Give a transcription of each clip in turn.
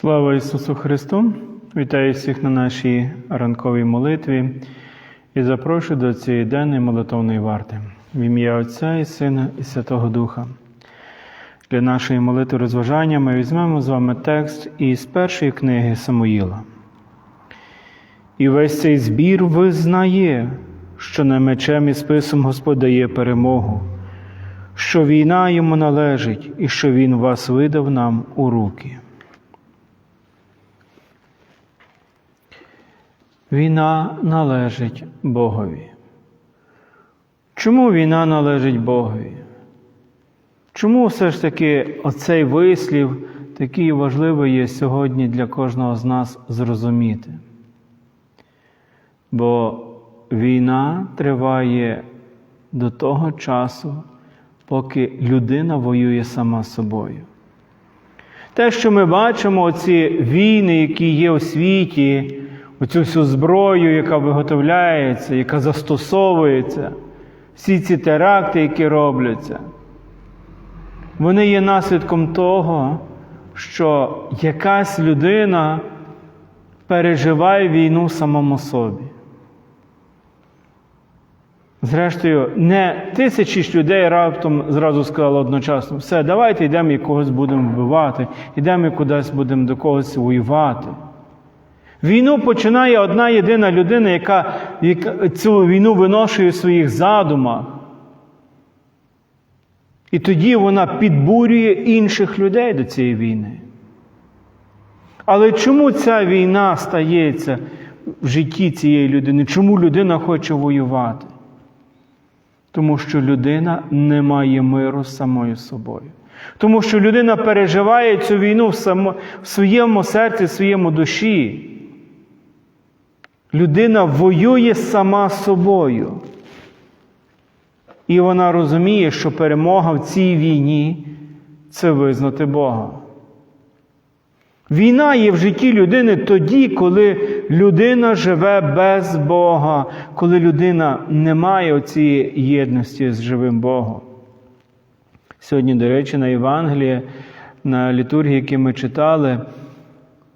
Слава Ісусу Христу! Вітаю всіх на нашій ранковій молитві і запрошую до цієї денної молитовної варти в ім'я Отця і Сина і Святого Духа. Для нашої молитви розважання ми візьмемо з вами текст із першої книги Самуїла. І весь цей збір визнає, що не мечем і списом Господь дає перемогу, що війна йому належить і що Він вас видав нам у руки. Війна належить Богові. Чому війна належить Богові? Чому все ж таки оцей вислів такий важливий є сьогодні для кожного з нас зрозуміти? Бо війна триває до того часу, поки людина воює сама собою. Те, що ми бачимо, оці війни, які є у світі, оцю всю зброю, яка виготовляється, яка застосовується, всі ці теракти, які робляться, вони є наслідком того, що якась людина переживає війну самому собі. Зрештою, не тисячі людей раптом зразу сказали одночасно, все, давайте йдемо і когось будемо вбивати, йдемо і кудись будемо до когось воювати. Війну починає одна єдина людина, яка, цю війну виношує в своїх задумах. І тоді вона підбурює інших людей до цієї війни. Але чому ця війна стається в житті цієї людини? Чому людина хоче воювати? Тому що людина не має миру з самою собою. Тому що людина переживає цю війну в своєму серці, в своєму душі. Людина воює сама собою. І вона розуміє, що перемога в цій війні це визнати Бога. Війна є в житті людини тоді, коли людина живе без Бога, коли людина не має цієї єдності з живим Богом. Сьогодні, до речі, на Євангелії, на літургії, які ми читали,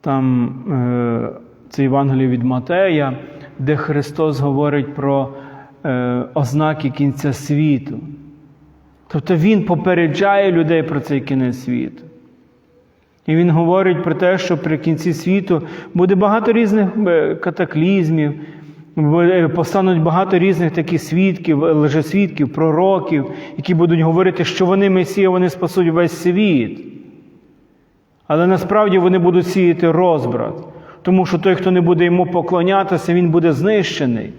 там е, це Євангеліє від Матея, де Христос говорить про е, ознаки кінця світу. Тобто Він попереджає людей про цей кінець світу. І він говорить про те, що при кінці світу буде багато різних катаклізмів, постануть багато різних таких свідків, лжесвідків, пророків, які будуть говорити, що вони Месія, вони спасуть весь світ. Але насправді вони будуть сіяти розбрат, тому що той, хто не буде йому поклонятися, він буде знищений.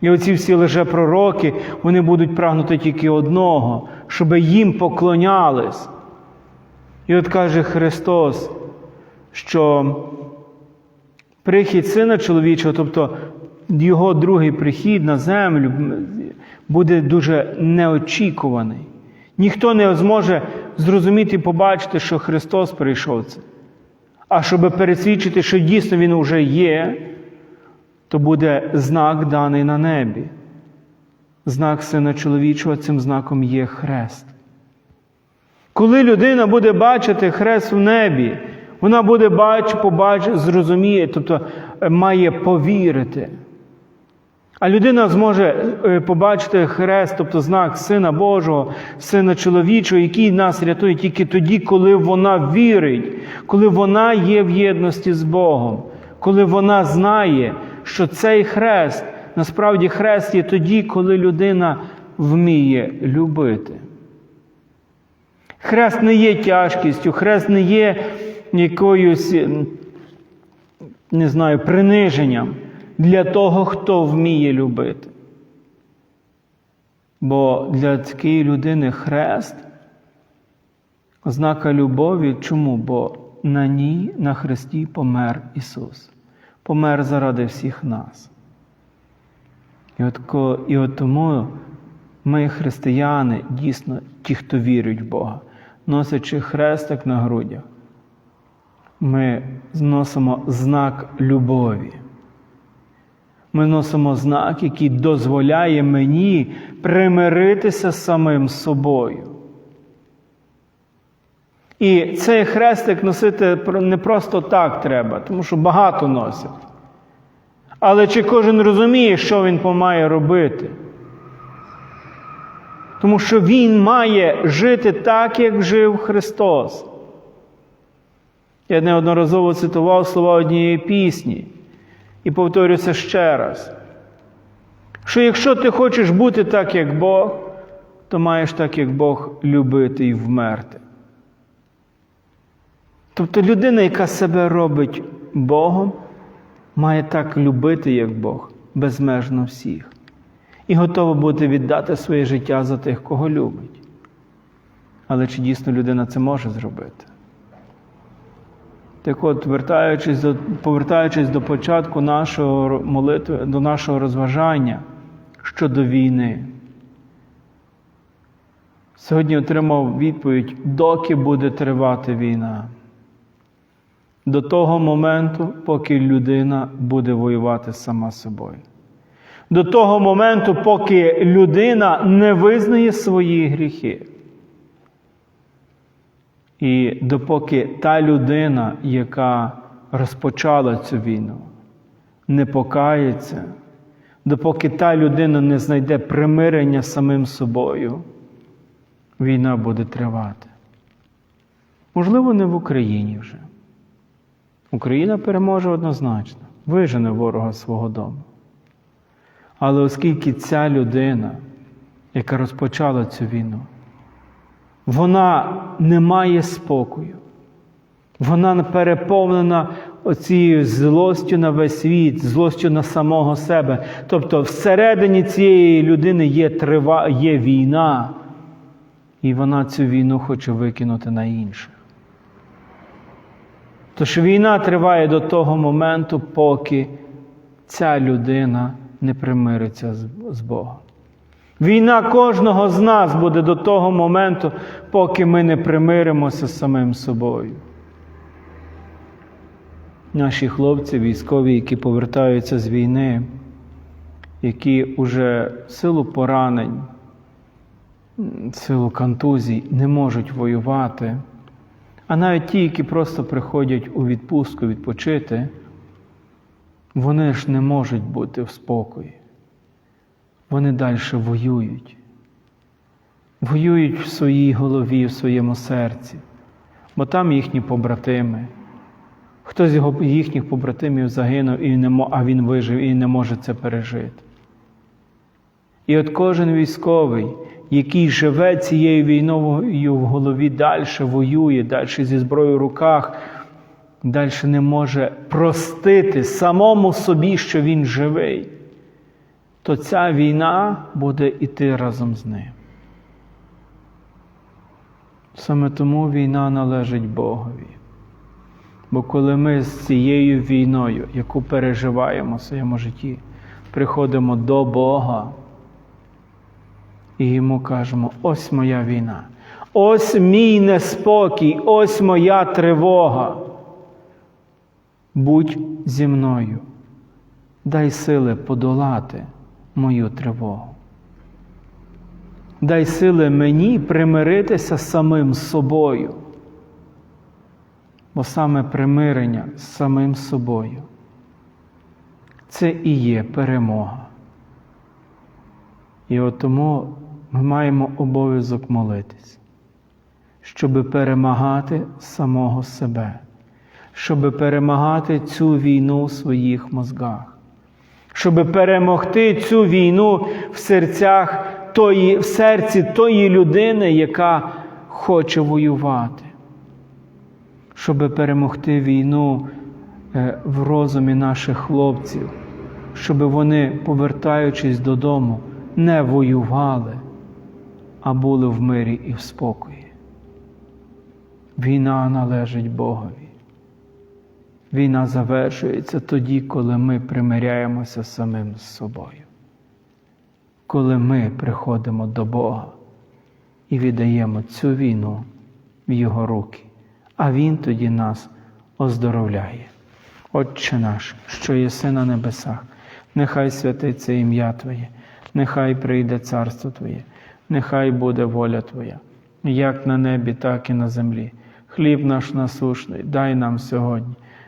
І оці всі лжепророки, вони будуть прагнути тільки одного, щоб їм поклонялись. І от каже Христос, що прихід Сина чоловічого, тобто Його другий прихід на землю, буде дуже неочікуваний. Ніхто не зможе зрозуміти і побачити, що Христос прийшов це. А щоб пересвідчити, що дійсно Він вже є, то буде знак даний на небі. Знак Сина чоловічого, цим знаком є хрест. Коли людина буде бачити хрест в небі, вона буде бачити, побачити, зрозуміє, тобто має повірити. А людина зможе побачити хрест, тобто знак Сина Божого, Сина чоловічого, який нас рятує тільки тоді, коли вона вірить, коли вона є в єдності з Богом, коли вона знає, що цей хрест, насправді хрест є тоді, коли людина вміє любити. Хрест не є тяжкістю, хрест не є якоюсь, не знаю, приниженням для того, хто вміє любити. Бо для такої людини хрест ознака любові. Чому? Бо на ній, на хресті помер Ісус, помер заради всіх нас. І от, і от тому ми, християни, дійсно ті, хто вірять в Бога носячи хрестик на грудях, ми зносимо знак любові. Ми носимо знак, який дозволяє мені примиритися з самим собою. І цей хрестик носити не просто так треба, тому що багато носять. Але чи кожен розуміє, що він має робити? Тому що Він має жити так, як жив Христос. Я неодноразово цитував слова однієї пісні і повторюся ще раз, що якщо ти хочеш бути так, як Бог, то маєш так, як Бог любити і вмерти. Тобто людина, яка себе робить Богом, має так любити, як Бог, безмежно всіх, і готова бути віддати своє життя за тих, кого любить. Але чи дійсно людина це може зробити? Так от, вертаючись до, повертаючись до початку нашого молитви, до нашого розважання щодо війни, сьогодні отримав відповідь, доки буде тривати війна. До того моменту, поки людина буде воювати сама собою. До того моменту, поки людина не визнає свої гріхи. І допоки та людина, яка розпочала цю війну, не покається, допоки та людина не знайде примирення самим собою, війна буде тривати. Можливо, не в Україні вже. Україна переможе однозначно, вижене ворога свого дому. Але оскільки ця людина, яка розпочала цю війну, вона не має спокою, вона переповнена оцією злостю на весь світ, злостю на самого себе. Тобто всередині цієї людини є, трива, є війна, і вона цю війну хоче викинути на інших. Тож війна триває до того моменту, поки ця людина не примириться з Богом. Війна кожного з нас буде до того моменту, поки ми не примиримося з самим собою. Наші хлопці, військові, які повертаються з війни, які уже в силу поранень, в силу контузій не можуть воювати. А навіть ті, які просто приходять у відпустку відпочити, вони ж не можуть бути в спокої. Вони далі воюють. Воюють в своїй голові, в своєму серці, бо там їхні побратими. Хтось з їхніх побратимів загинув, і не, а він вижив і не може це пережити. І от кожен військовий, який живе цією війною в голові, далі воює, далі зі зброєю в руках, далі не може простити самому собі, що він живий, то ця війна буде йти разом з ним. Саме тому війна належить Богові. Бо коли ми з цією війною, яку переживаємо в своєму житті, приходимо до Бога, і йому кажемо: ось моя війна, ось мій неспокій, ось моя тривога. Будь зі мною, дай сили подолати мою тривогу. Дай сили мені примиритися самим собою. Бо саме примирення з самим собою це і є перемога. І от тому ми маємо обов'язок молитись, щоб перемагати самого себе, щоб перемагати цю війну в своїх мозгах, щоб перемогти цю війну в серцях тої, в серці тої людини, яка хоче воювати, щоб перемогти війну е, в розумі наших хлопців, щоб вони, повертаючись додому, не воювали а були в мирі і в спокої. Війна належить Богові. Війна завершується тоді, коли ми примиряємося самим з собою, коли ми приходимо до Бога і віддаємо цю війну в Його руки, а Він тоді нас оздоровляє. Отче наш, що єси на небесах, нехай святиться ім'я Твоє, нехай прийде царство Твоє нехай буде воля Твоя, як на небі, так і на землі. Хліб наш насушний, дай нам сьогодні,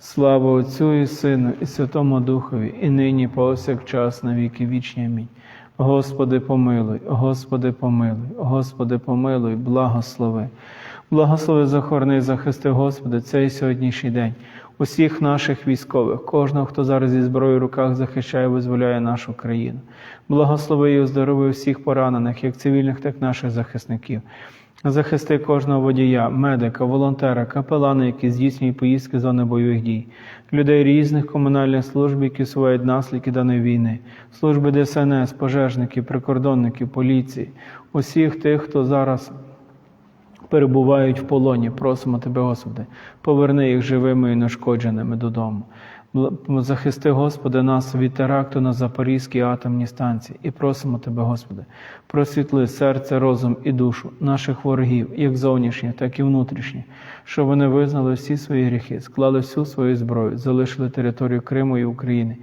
Слава Отцю і Сину, і Святому Духові, і нині, повсякчас, на віки вічні. Амінь. Господи, помилуй, Господи, помилуй, Господи, помилуй, благослови. Благослови захорони захисти, Господи, цей сьогоднішній день. Усіх наших військових, кожного, хто зараз зі зброєю в руках захищає, визволяє нашу країну. Благослови і оздорови всіх поранених, як цивільних, так і наших захисників. Захисти кожного водія, медика, волонтера, капелана, які здійснюють поїздки з зони бойових дій, людей різних комунальних служб, які сувають наслідки даної війни, служби ДСНС, пожежників, прикордонників, поліції, усіх тих, хто зараз перебувають в полоні. Просимо Тебе, Господи, поверни їх живими і нешкодженими додому. Захисти, Господи, нас від теракту на Запорізькій атомній станції. І просимо Тебе, Господи, просвітли серце, розум і душу наших ворогів, як зовнішніх, так і внутрішніх, щоб вони визнали всі свої гріхи, склали всю свою зброю, залишили територію Криму і України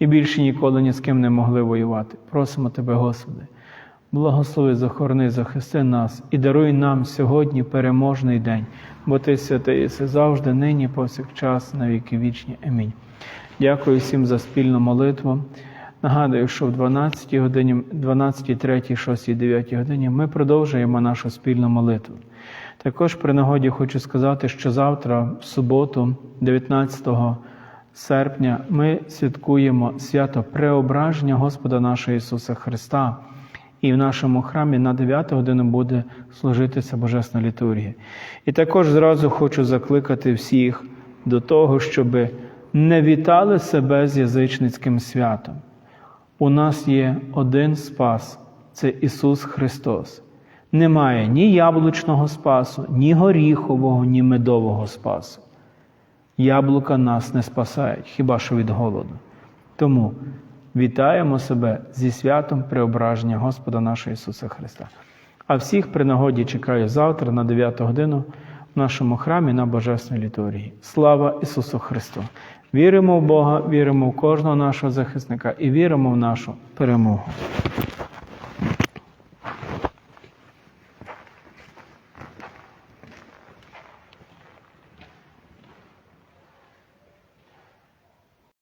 і більше ніколи ні з ким не могли воювати. Просимо Тебе, Господи. Благослови, захорони, захисти нас і даруй нам сьогодні переможний день, бо Ти святий єси завжди, нині, повсякчас, на віки вічні. Амінь. Дякую всім за спільну молитву. Нагадую, що в 12 годині, 12, 3, 6, 9 годині ми продовжуємо нашу спільну молитву. Також при нагоді хочу сказати, що завтра, в суботу, 19 серпня, ми святкуємо свято Преображення Господа нашого Ісуса Христа. І в нашому храмі на 9 годину буде служитися Божесна літургія. І також зразу хочу закликати всіх до того, щоб не вітали себе з язичницьким святом. У нас є один спас це Ісус Христос. Немає ні яблучного спасу, ні горіхового, ні медового спасу. Яблука нас не спасають, хіба що від голоду. Тому вітаємо себе зі святом преображення Господа нашого Ісуса Христа. А всіх при нагоді чекаю завтра на 9 годину в нашому храмі на Божественній літургії. Слава Ісусу Христу! Віримо в Бога, віримо в кожного нашого захисника і віримо в нашу перемогу.